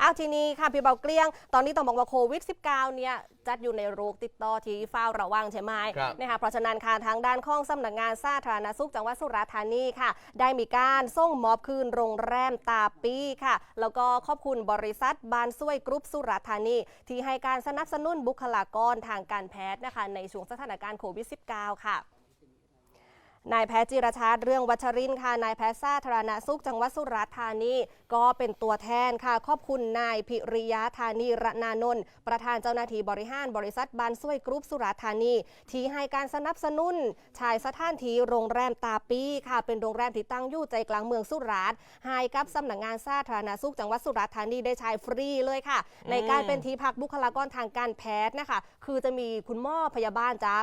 อ้าวทีนี้ค่ะพี่เบาเกลี้ยง ตอนนี้ต้องบอกว่าโควิด -19 เนี่ยจัดอยู่ในโรคติดต่อที่เฝ้าระวังใช่ไหมครับนะคะเพราะฉะนั้นค่ะทางด้านข้องสำนักงานสาธารณสุขจังหวัดสุราษฎร์ธานีค่ะ ได้มีการส่งมอบคืนโรงแรมตาปีค่ะ แล้วก็ขอบคุณบริษัทบานซุยกรุ๊ปสุราษฎร์ธานี ที่ให้การสนับสนุนบุคลากรทางการแพทย์นะคะในช่วงสถานการณ์โควิด -19 ค่ะ นายแพทย์จิรชาติเรื่องวัชรินค่ะ นายแพทย์สาธารณสุขจังหวัดสุราษฎร์ธานี ก็เป็นตัวแทนค่ะ ขอบคุณนายพิริยาธานีรนานนท์ประธานเจ้าหน้าที่บริหารบริษัทบานซุยกรุ๊ปสุราษฎร์ธานี ที่ให้การสนับสนุนชายสถานที่โรงแรมตาปีค่ะ เป็นโรงแรมที่ตั้งอยู่ใจกลางเมืองสุราษฎร์ให้กับสำนักงานสาธารณสุขจังหวัดสุราษฎร์ธานีได้ใช้ฟรีเลยค่ะ ในการเป็นที่พักบุคลากรทางการแพทย์นะคะ คือจะมีคุณหมอพยาบาลจาก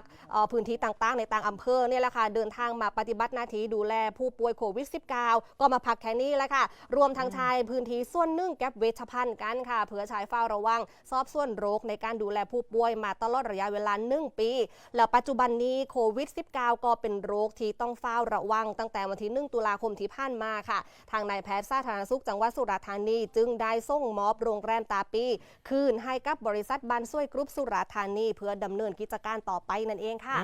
พื้นที่ต่างๆ ในต่างอำเภอเนี่ยแหละค่ะเดินทางมาปฏิบัติหน้าที่ดูแลผู้ป่วยโควิด -19 ก็มาพักแค่นี้แหละค่ะ รวมทั้งชายพื้นที่ส่วนนึ่งแก็บเวชภัณฑ์กันค่ะเพื่อใช้เฝ้าระวังสอบส่วนโรคในการดูแลผู้ป่วยมาตลอดระยะเวลา1ปี แล้วปัจจุบันนี้โควิด -19 ก็เป็นโรคที่ต้องเฝ้าระวัง ตั้งแต่วันที่ 1 ตุลาคมที่ผ่านมาค่ะ ทางนายแพทย์สาธารณสุขจังหวัดสุราษฎร์ธานีจึงได้ส่งมอบโรงแรมตาปี คืนให้กับบริษัทบันซุยกรุ๊ปสุราษฎร์ธานี เพื่อดำเนินกิจการต่อไปนั่นเองค่ะ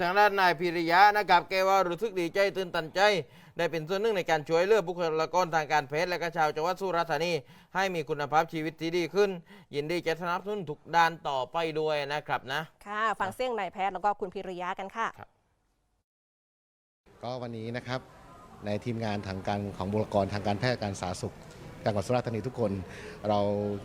ทางด้านนายพิริยะนะครับแกวารู้สึกดีใจตื่นตันใจ ได้เป็นส่วนหนึ่งในการช่วยเหลือบุคลากรทางการแพทย์และก็ชาวจังหวัดสุราษฎร์ธานีให้มีคุณภาพชีวิตที่ดีขึ้น ยินดีจะสนับสนุนทุกด้านต่อไปด้วยนะครับนะค่ะฟังเสียงนายแพทย์แล้วก็คุณพิริยากันค่ะก็วันนี้นะครับในทีมงานทางการของบุคลากรทางการแพทย์การสาธารณสุข จังหวัดสุราษฎร์ธานีทุกคน เรา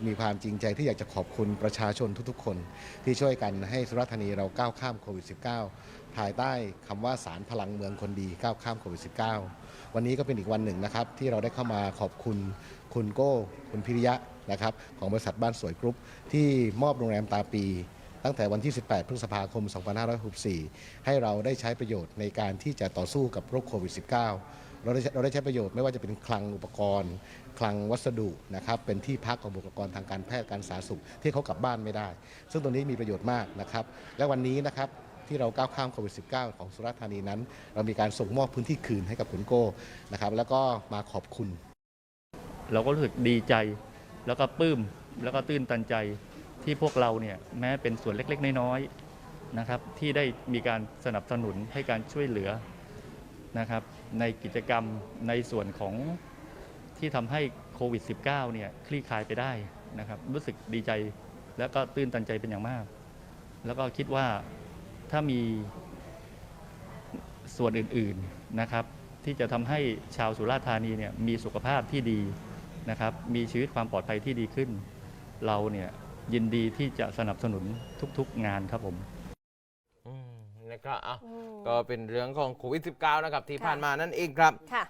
มีความจริงใจที่อยากจะขอบคุณประชาชนทุกๆ คน ที่ช่วยกันให้สุราษฎร์ธานีเราก้าวข้ามโควิด -19 ภายใต้คำว่าสารพลังเมืองคนดีก้าวข้ามโควิด -19 วันนี้ก็เป็นอีกวันหนึ่งนะครับที่เราได้เข้ามาขอบคุณคุณโก้ คุณพิริยะนะครับของบริษัทบ้านสวยกรุ๊ปที่มอบโรงแรมตาปีตั้งแต่วันที่ 18 พฤษภาคม 2564 ให้เราได้ใช้ประโยชน์ในการที่จะต่อสู้กับโรคโควิด -19 เราได้เราได้ใช้ประโยชน์ไม่ว่าจะเป็นคลังอุปกรณ์ คลังวัสดุนะครับเป็นที่พักของบุคลากรทางการแพทย์การสาธารณสุขที่เขากลับบ้านไม่ได้ ซึ่งตรงนี้มีประโยชน์มากนะครับและวันนี้นะครับที่เราก้าวข้ามโควิด -19 ของสุราษฎร์ธานีนั้น เรามีการส่งมอบพื้นที่คืนให้กับคุณโก้นะครับแล้วก็มาขอบคุณ เราก็รู้สึกดีใจแล้วก็ปลื้มแล้วก็ตื้นตันใจที่พวกเราเนี่ยแม้เป็นส่วนเล็กๆ น้อยๆนะครับที่ได้มีการสนับสนุนให้การช่วยเหลือ นะครับในกิจกรรมในส่วนของที่ทำให้โควิด -19 เนี่ยคลี่คลายไปได้นะครับรู้สึกดีใจแล้วก็ตื้นตันใจเป็นอย่างมาก แล้วก็คิดว่าถ้ามีส่วนอื่นๆนะครับที่จะทำให้ชาวสุราษฎร์ธานีเนี่ยมีสุขภาพที่ดีนะครับมีชีวิตความปลอดภัยที่ดีขึ้น เราเนี่ยยินดีที่จะสนับสนุนทุกๆงานครับผม นะครับอะอืมก็เป็นเรื่องของโควิด -19 นะครับที่ค่ะผ่านมานั่นเองครับ ค่ะ